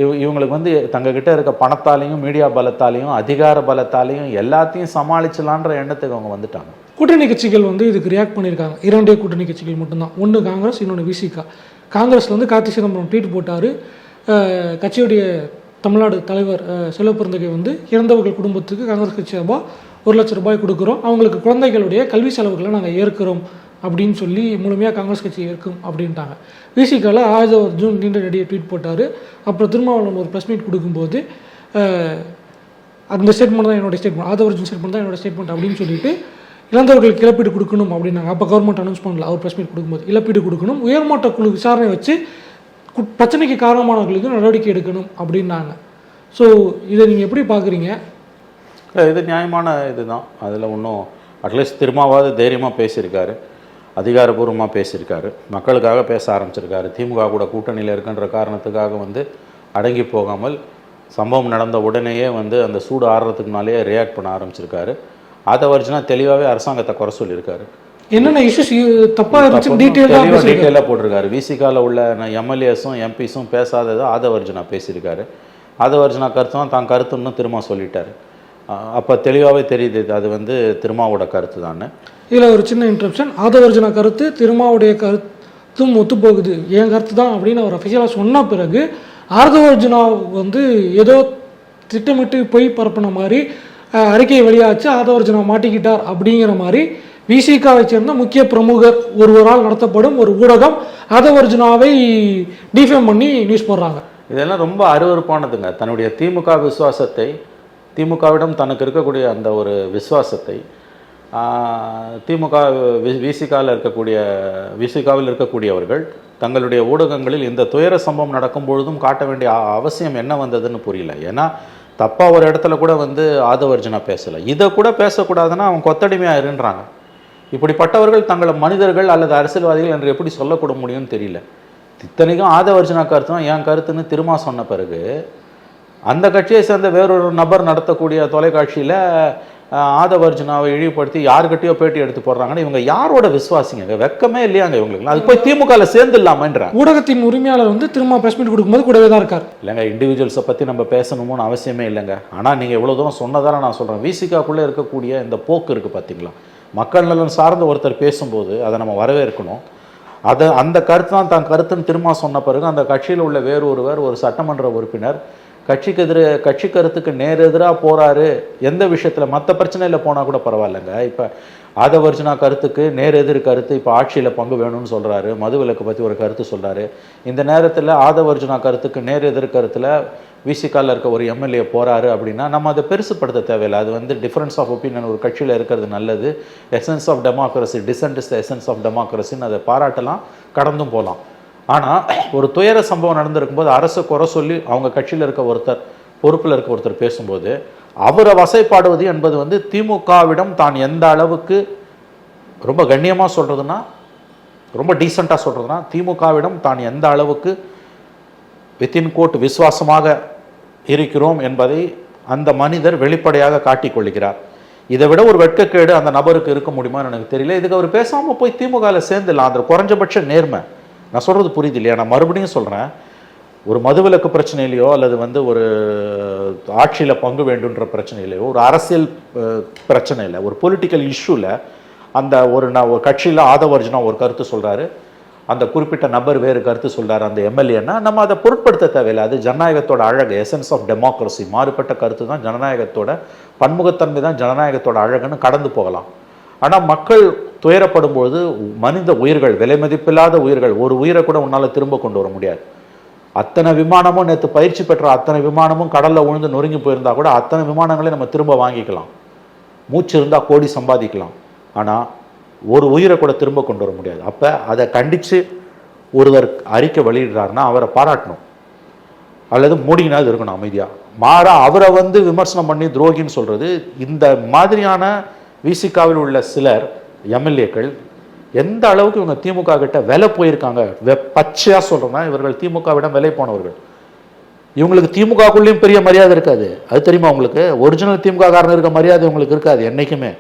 இவ இவங்களுக்கு வந்து தங்ககிட்ட இருக்க பணத்தாலையும் மீடியா பலத்தாலையும் அதிகார பலத்தாலையும் எல்லாத்தையும் சமாளிச்சலான்ற எண்ணத்துக்கு அவங்க வந்துட்டாங்க. கூட்டணி கட்சிகள் வந்து இதுக்கு ரியாக்ட் பண்ணியிருக்காங்க. இரண்டே கூட்டணி கட்சிகள் மட்டும்தான். ஒன்று காங்கிரஸ் இன்னொன்று விசிகா காங்கிரஸ்ல வந்து கார்த்தி சிதம்பரம் ட்வீட் போட்டார். கட்சியுடைய தமிழ்நாடு தலைவர் அஹ், செல்வப்பெருந்தகை வந்து இறந்தவர்கள் குடும்பத்துக்கு காங்கிரஸ் கட்சி சார்பாக ஒரு லட்சம் ரூபாய் கொடுக்குறோம். அவங்களுக்கு குழந்தைகளுடைய கல்வி செலவுகளை நாங்கள் ஏற்கிறோம் அப்படின்னு சொல்லி முழுமையாக காங்கிரஸ் கட்சி ஏற்கும் அப்படின்ட்டாங்க. விசிகால ஆயுத ஜூன் நீண்ட நடிகை ட்வீட் போட்டார். அப்புறம் திருமாவளவன் ஒரு ப்ரெஸ் மீட் கொடுக்கும்போது அந்த ஸ்டேட்மெண்ட் தான் என்னோடய ஸ்டேட்மெண்ட் ஆதவர்ஜன் ஸ்டேட்மெண்ட் தான் என்னோட ஸ்டேட்மெண்ட் அப்படின்னு சொல்லிட்டு இழந்தவர்களுக்கு இழப்பீடு கொடுக்கணும் அப்படின்னாங்க. அப்போ கவர்மெண்ட் அனௌன்ஸ் பண்ணல. அவர் ப்ரெஸ் மீட் கொடுக்கும்போது இழப்பீடு கொடுக்கணும். உயர்மட்ட குழு விசாரணை வச்சு பிரச்சனைக்கு காரணமானவர்களுக்கு நடவடிக்கை எடுக்கணும் அப்படின்னாங்க. ஸோ இதை நீங்கள் எப்படி பார்க்குறீங்க? இது நியாயமான இதுதான். அதில் ஒன்றும் அட்லீஸ்ட் திருமாவாவது தைரியமாக பேசியிருக்காரு. அதிகாரபூர்வமாக பேசியிருக்காரு. மக்களுக்காக பேச ஆரம்பிச்சிருக்காரு. திமுக கூட கூட்டணியில் இருக்குன்ற காரணத்துக்காக வந்து அடங்கி போகாமல் சம்பவம் நடந்த உடனேயே வந்து அந்த சூடு ஆடுறதுக்குனாலேயே ரியாக்ட் பண்ண ஆரம்பிச்சிருக்காரு. அதை வரைச்சுனா தெளிவாகவே அரசாங்கத்தை குறை சொல்லியிருக்காரு. என்னென்ன இஷ்யூஸ் தப்பாக இருந்துச்சு? டீட்டெயிலாக டீட்டெயிலாக போட்டிருக்காரு. விசிகால உள்ள எம்எல்ஏஸும் எம்பிஸும் பேசாததை ஆதவர்ஜுனா பேசியிருக்காரு. ஆதவர்ஜுனா கருத்தும் தான் கருத்துன்னு திரும்ப சொல்லிட்டாரு. அப்போ தெளிவாகவே தெரியுது அது வந்து திருமாவோட கருத்து தான். இதில் ஒரு சின்ன இன்ட்ரப்ஷன் ஆதவர்ஜன கருத்து திருமாவுடைய கருத்தும் ஒத்து போகுது என் கருத்து தான் அப்படின்னு அவர் அஃபிஷியலாக சொன்ன பிறகு ஆதவர்ஜுனா வந்து ஏதோ திட்டமிட்டு பொய் பரப்புன மாதிரி அறிக்கை வெளியாச்சு. ஆதவர்ஜுனா மாட்டிக்கிட்டார் அப்படிங்கிற மாதிரி விசிகாவை சேர்ந்த முக்கிய பிரமுகர் ஒருவரால் நடத்தப்படும் ஒரு ஊடகம். ஆதவர்ஜுனாவை டிஃபேம் பண்ணி நியூஸ் போடுறாங்க. இதெல்லாம் ரொம்ப அருவருப்பானதுங்க. தன்னுடைய திமுக விசுவாசத்தை திமுகவிடம் தனக்கு இருக்கக்கூடிய அந்த ஒரு விசுவாசத்தை திமுக விசிகாவில் இருக்கக்கூடிய விசிகாவில் இருக்கக்கூடியவர்கள் தங்களுடைய ஊடகங்களில் இந்த துயர சம்பவம் நடக்கும் பொழுதும் காட்ட வேண்டிய அவசியம் என்ன வந்ததுன்னு புரியல. ஏன்னா தப்பாக ஒரு இடத்துல கூட வந்து ஆதவர்ஜனா பேசலை. இதை கூட பேசக்கூடாதுன்னா அவன் கொத்தடிமையாக இருன்றாங்க. இப்படிப்பட்டவர்கள் தங்களை மனிதர்கள் அல்லது அரசியல்வாதிகள் என்று எப்படி சொல்லக்கூட முடியும்னு தெரியல. இத்தனைக்கும் ஆதவர்ஜனா கருத்து தான் என் கருத்துன்னு திருமா சொன்ன பிறகு அந்த கட்சியை சேர்ந்த வேறொரு நபர் நடத்தக்கூடிய தொலைக்காட்சியில் ஆதவர்ஜுனாவை இழிவுபடுத்தி யாருக்கிட்டயோ பேட்டி எடுத்து போடுறாங்கன்னா இவங்க யாரோட விசுவாசிங்க? வெக்கமே இல்லையாங்க இவங்களுக்கு. அது போய் திமுகவில் சேர்ந்துடலாமன்றாங்க. ஊடகத்தின் உரிமையாளர் வந்து திரும்ப ப்ரெஸ் மீட் கொடுக்கும்போது கூடவே தான் இருக்கார். இல்லைங்க இண்டிவிஜுவல்ஸை பற்றி நம்ம பேசணுமோன்னு அவசியமே இல்லைங்க. ஆனால் நீங்கள் இவ்வளோ தூரம் சொன்னதால நான் சொல்கிறேன் விசிகாக்குள்ளே இருக்கக்கூடிய இந்த போக்கு இருக்குது பார்த்தீங்களா மக்கள் நலன் சார்ந்த ஒருத்தர் பேசும்போது அதை நம்ம வரவேற்கணும். அதை அந்த கருத்து தான் தான் கருத்துன்னு திரும்ப சொன்ன பிறகு அந்த கட்சியில் உள்ள வேறு ஒருவர் ஒரு சட்டமன்ற உறுப்பினர் கட்சிக்கு எதிர கட்சி கருத்துக்கு நேர் எதிராக போகிறாரு எந்த விஷயத்தில் மற்ற பிரச்சனையில் போனால் கூட பரவாயில்லைங்க. இப்போ ஆதவர்ஜனா கருத்துக்கு நேர் எதிர் கருத்து இப்போ ஆட்சியில் பங்கு வேணும்னு சொல்கிறாரு மதுவிலக்கு பற்றி ஒரு கருத்து சொல்கிறாரு இந்த நேரத்தில் ஆதவர்ஜுனா கருத்துக்கு நேர் எதிர் கருத்தில் விசிகாவில் இருக்க ஒரு எம்எல்ஏ போகிறாரு அப்படின்னா நம்ம அதை பெருசுப்படுத்த தேவையில்லை. அது வந்து டிஃப்ரென்ஸ் ஆஃப் ஒப்பீனியன் ஒரு கட்சியில் இருக்கிறது நல்லது. Essence of democracy dissent is the essence of டெமோக்ரஸின்னு அதை பாராட்டலாம் கடந்தும் போகலாம். ஆனால் ஒரு துயர சம்பவம் நடந்திருக்கும்போது அரசு குறை சொல்லி அவங்க கட்சியில் இருக்க ஒருத்தர் பொறுப்பில் இருக்க ஒருத்தர் பேசும்போது அவரை வசைப்பாடுவது என்பது வந்து திமுகவிடம் தான் எந்த அளவுக்கு ரொம்ப கண்ணியமாக சொல்கிறதுனா ரொம்ப டீசெண்டாக சொல்கிறதுனா திமுகவிடம் தான் எந்த அளவுக்கு வித்தின் கோட் விசுவாசமாக இருக்கிறோம் என்பதை அந்த மனிதர் வெளிப்படையாக காட்டிக்கொள்கிறார் இதை விட ஒரு வெட்கக்கேடு அந்த நபருக்கு இருக்க முடியுமான்னு எனக்கு தெரியல. இதுக்கு அவர் பேசாமல் போய் திமுகவில் சேர்ந்துடலாம். அந்த குறைஞ்சபட்ச நேர்மை. நான் சொல்கிறது புரியுது இல்லையா? நான் மறுபடியும் சொல்கிறேன் ஒரு மதுவிலக்கு பிரச்சனையிலையோ அல்லது வந்து ஒரு ஆட்சியில் பங்கு வேண்டுன்ற பிரச்சனையிலையோ ஒரு அரசியல் பிரச்சனையில் ஒரு பொலிட்டிக்கல் இஷ்யூவில் அந்த ஒரு நான் ஒரு கட்சியில் ஆதவர்ஜுனா ஒரு கருத்து சொல்கிறாரு அந்த குறிப்பிட்ட நபர் வேறு கருத்து சொல்றாரு. அந்த எம்எல்ஏன்னா நம்ம அதை பொருட்படுத்த தேவையில்லை. அது ஜனநாயகத்தோட அழகு எசன்ஸ் ஆஃப் டெமோக்ரஸி மாறுபட்ட கருத்து தான் ஜனநாயகத்தோட பன்முகத்தன்மை தான் ஜனநாயகத்தோட அழகுன்னு கடந்து போகலாம். ஆனால் மக்கள் துயரப்படும் பொழுது மனித உயிர்கள் விலை மதிப்பில்லாத உயிர்கள் ஒரு உயிரை கூட உன்னால் திரும்ப கொண்டு வர முடியாது. அத்தனை விமானமும் நேற்று பயிற்சி பெற்ற அத்தனை விமானமும் கடலில் உழுந்து நொறுங்கி போயிருந்தா கூட அத்தனை விமானங்களையும் நம்ம திரும்ப வாங்கிக்கலாம். மூச்சு இருந்தால் கோடி சம்பாதிக்கலாம். ஆனால் ஒரு உயிரை கூட திரும்ப கொண்டு வர முடியாது. அப்போ அதை கண்டித்து ஒருவர் அறிக்கை வெளியிடுறாருன்னா அவரை பாராட்டணும். அல்லது மூடினாது இருக்கணும் அமைதியாக மாறா அவரை வந்து விமர்சனம் பண்ணி துரோகின்னு சொல்கிறது இந்த மாதிரியான விசிகாவில் உள்ள சிலர் எம்எல்ஏக்கள் எந்த அளவுக்கு இவங்க திமுக கிட்ட விலை போயிருக்காங்க வெ பச்சையாக சொல்கிறேன்னா இவர்கள் திமுகவிடம் விலை போனவர்கள். இவங்களுக்கு திமுகக்குள்ளேயும் பெரிய மரியாதை இருக்காது. அது தெரியுமா உங்களுக்கு? ஒரிஜினல் திமுக காரணம் இருக்க மரியாதை உங்களுக்கு இருக்காது என்றைக்குமே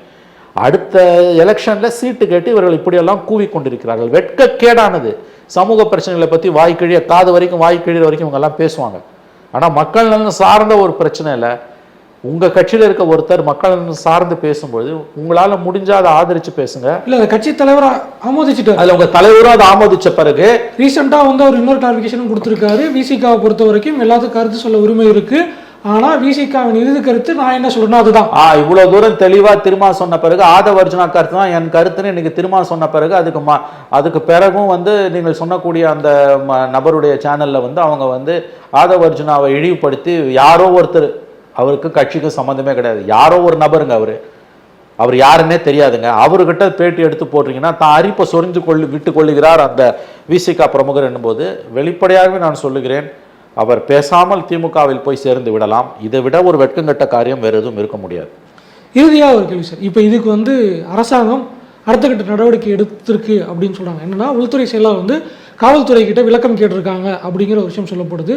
அடுத்த எலெக்ஷனில் சீட்டு கேட்டு இவர்கள் இப்படியெல்லாம் கூவி கொண்டிருக்கிறார்கள் வெட்கக்கேடானது. சமூக பிரச்சனைகளை பற்றி வாய்க்கிழிய காது வரைக்கும் வாய்க்கிழிய வரைக்கும் இவங்க எல்லாம் பேசுவாங்க. ஆனால் மக்கள் நலன் சார்ந்த ஒரு பிரச்சனை இல்லை உங்கள் கட்சியில் இருக்க ஒருத்தர் மக்கள் நலன் சார்ந்து பேசும்போது உங்களால் முடிஞ்சா அதை ஆதரித்து பேசுங்க. இல்ல அந்த கட்சி தலைவரா ஆமோதிச்சிட்டாரு. அதில் உங்கள் தலைவரும் அதை ஆமோதிச்ச பிறகு ரீசெண்டாக வந்து அவர் இன்னொரு கிளாரிஃபிகேஷன் கொடுத்துருக்காரு. விசிகாவை பொறுத்த வரைக்கும் எல்லாத்துக்கும் கருத்து சொல்ல உரிமை இருக்கு. ஆனா விசிகாவின் இறுதி கருத்து நான் என்ன சொல்றேன்னா அதுதான். ஆ இவ்வளவு தூரம் தெளிவா திருமா சொன்ன பிறகு ஆதவர்ஜுனா கருத்து தான் என் கருத்துன்னு இன்னைக்கு திருமா சொன்ன பிறகு அதுக்கு மா அதுக்கு பிறகும் வந்து நீங்கள் சொன்னக்கூடிய அந்த ம- நபருடைய சேனல்ல வந்து அவங்க வந்து ஆதவர்ஜுனாவை இழிவுபடுத்தி யாரோ ஒருத்தர் அவருக்கு கட்சிக்கு சம்மந்தமே கிடையாது. யாரோ ஒரு நபருங்க அவரு. அவர் யாருன்னே தெரியாதுங்க. அவர்கிட்ட பேட்டி எடுத்து போடுறீங்கன்னா தான் அரிப்பை சொரிஞ்சு கொள்ளு விட்டு கொள்ளுகிறார் அந்த விசிகா பிரமுகர் என்னும்போது. வெளிப்படையாகவே நான் சொல்லுகிறேன் அவர் பேசாமல் திமுகவில் போய் சேர்ந்து விடலாம். இதை விட ஒரு வெட்கங்கட்ட காரியம் வேறு எதுவும் இருக்க முடியாது. இறுதியாக ஒரு கேள்வி சார். இப்போ இதுக்கு வந்து அரசாங்கம் அடுத்த கட்ட நடவடிக்கை எடுத்திருக்கு அப்படின்னு சொல்றாங்க. என்னன்னா உள்துறை செயலாளர் வந்து காவல்துறை கிட்ட விளக்கம் கேட்டிருக்காங்க அப்படிங்கிற ஒரு விஷயம் சொல்லப்படுது.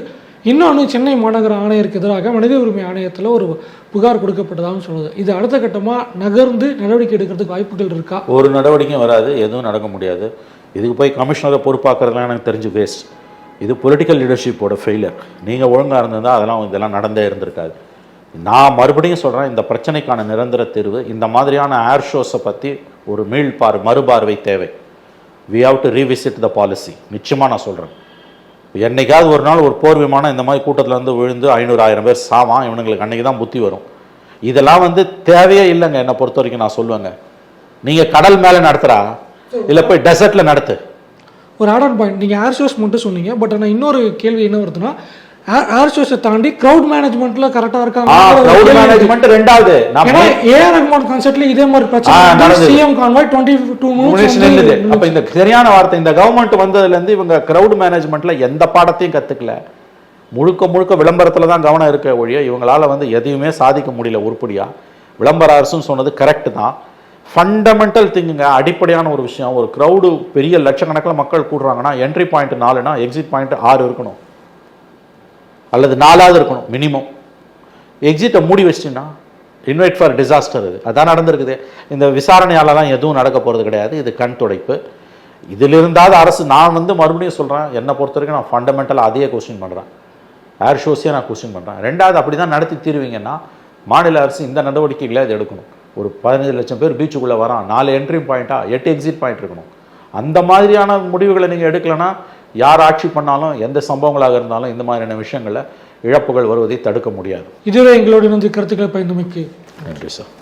இன்னொன்று சென்னை மாநகர ஆணையருக்கு எதிராக மனித உரிமை ஆணையத்தில் ஒரு புகார் கொடுக்கப்பட்டதாகவும் சொல்லுது. இது அடுத்த கட்டமாக நகர்ந்து நடவடிக்கை எடுக்கிறதுக்கு வாய்ப்புகள் இருக்கா? ஒரு நடவடிக்கையும் வராது எதுவும் நடக்க முடியாது. இதுக்கு போய் கமிஷனரை பொறுப்பாக்குறதுலாம் எனக்கு தெரிஞ்சு வேஸ்ட் இது பொலிட்டிக்கல் லீடர்ஷிப்போட ஃபெயிலியர் நீங்கள் ஒழுங்காக இருந்திருந்தால் அதெல்லாம் இதெல்லாம் நடந்தே இருந்திருக்காது. நான் மறுபடியும் சொல்கிறேன் இந்த பிரச்சனைக்கான நிரந்தர தீர்வு இந்த மாதிரியான ஏர் ஷோஸை பற்றி ஒரு மீள்பார் மறுபார்வை தேவை. We have to revisit the policy நிச்சயமாக நான் சொல்கிறேன் என்னைக்காவது ஒரு நாள் ஒரு போர் விமானம் இந்த மாதிரி கூட்டத்தில் வந்து விழுந்து ஐநூறு ஆயிரம் பேர் சாவான் இவனுங்களுக்கு அன்றைக்கி தான் புத்தி வரும். இதெல்லாம் வந்து தேவையே இல்லைங்க. என்னை பொறுத்த வரைக்கும் நான் சொல்லுவேங்க. நீங்கள் கடல் மேலே நடத்துகிறா இல்லை போய் டெசர்ட்டில் நடத்து. ஒரு ஆட் ஆன் பாயிண்ட் நீங்கள் ஏர் ஷோஸ் மட்டும் சொன்னீங்க பட் ஆனால் இன்னொரு கேள்வி என்ன வருதுன்னா ஏர் ஷோஸை தாண்டி க்ரௌட் மேனேஜ்மெண்ட்டில் கரெக்டாக ஆ இருக்காங்க க்ரௌட் மேனேஜ்மெண்ட் ரெண்டாவது. ஏன்னா ஏஆர் ரஹ்மான் கான்சர்ட்ல இதே மாதிரி பிரச்சனை. சிஎம் கான்வாய் டுவெண்ட்டி டூ முனிஷ் நில்லுது. மினிட்ஸ் அப்ப இந்த சரியான வார்த்தை இந்த கவர்மெண்ட் வந்ததுலேருந்து இவங்க கிரவுட் மேனேஜ்மெண்ட்ல எந்த பாடத்தையும் கத்துக்கல. முழுக்க முழுக்க விளம்பரத்துல தான் கவனம் இருக்க ஒழிய இவங்களால வந்து எதையுமே சாதிக்க முடியல உருப்படியா. விளம்பர அரசுன்னு சொன்னது கரெக்ட் தான். ஃபண்டமெண்டல் திங்குங்க அடிப்படையான ஒரு விஷயம். ஒரு க்ரௌடு பெரிய லட்சக்கணக்கில் மக்கள் கூடுறாங்கன்னா என்ட்ரி பாயிண்ட் நாலுனா எக்ஸிட் பாயிண்ட் ஆறு இருக்கணும். அல்லது நாலாவது இருக்கணும் மினிமம் எக்ஸிட்டை மூடி வச்சிட்டிங்கன்னா இன்வைட் ஃபார் டிசாஸ்டர் இது. அதான் நடந்திருக்குது. இந்த விசாரணையால் தான் எதுவும் நடக்க போகிறது கிடையாது. இது கண் துடைப்பு. இதிலிருந்தாவது அரசு நான் வந்து மறுபடியும் சொல்கிறேன் என்னை பொறுத்த வரைக்கும் நான் ஃபண்டமெண்டலாக அதையே கொஸ்டின் பண்ணுறேன் ஏர் ஷோஸையே நான் கொஸ்டின் பண்ணுறேன் ரெண்டாவது அப்படி தான் நடத்தி தீருவீங்கன்னா மாநில அரசு இந்த நடவடிக்கைகளை அது எடுக்கணும். ஒரு பதினஞ்சு லட்சம் பேர் பீச்சுக்குள்ளே வரான். நாலு என்ட்ரி பாயிண்ட்டா எட்டு எக்ஸிட் பாயிண்ட் இருக்கணும். அந்த மாதிரியான முடிவுகளை நீங்கள் எடுக்கலைன்னா யார் ஆட்சி பண்ணாலும் எந்த சம்பவங்களாக இருந்தாலும் இந்த மாதிரியான விஷயங்களில் இழப்புகள் வருவதை தடுக்க முடியாது. இதுவரை எங்களோட இணைந்து கருத்துக்களை பயந்துமைக்கு நன்றி சார்.